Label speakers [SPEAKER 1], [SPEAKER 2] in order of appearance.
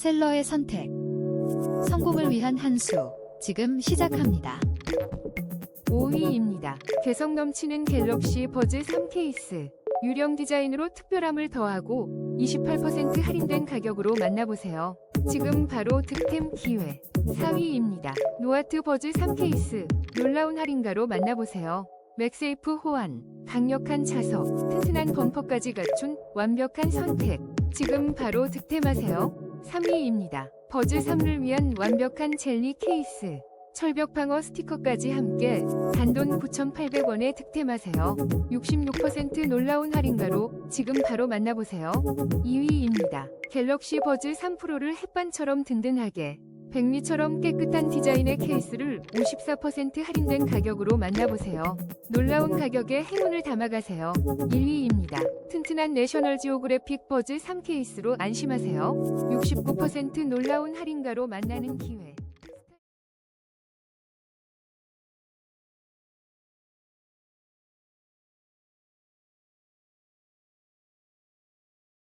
[SPEAKER 1] 셀러의 선택. 성공을 위한 한 수. 지금 시작합니다.
[SPEAKER 2] 5위입니다. 개성 넘치는 갤럭시 버즈 3 케이스. 유령 디자인으로 특별함을 더하고 28% 할인된 가격으로 만나보세요. 지금 바로 득템 기회. 4위입니다. 노아트 버즈 3 케이스. 놀라운 할인가로 만나보세요. 맥세이프 호환, 강력한 자석, 튼튼한 범퍼까지 갖춘 완벽한 선택. 지금 바로 득템하세요. 3위입니다. 버즈 3를 위한 완벽한 젤리 케이스. 철벽 방어 스티커까지 함께 단돈 9,800원에 득템하세요. 66% 놀라운 할인가로 지금 바로 만나보세요. 2위입니다. 갤럭시 버즈 3 프로를 햇반처럼 든든하게 백미처럼 깨끗한 디자인의 케이스를 54% 할인된 가격으로 만나보세요. 놀라운 가격에 행운을 담아가세요. 1위입니다. 튼튼한 내셔널 지오그래픽 버즈 3 케이스로 안심하세요. 69% 놀라운 할인가로 만나는 기회.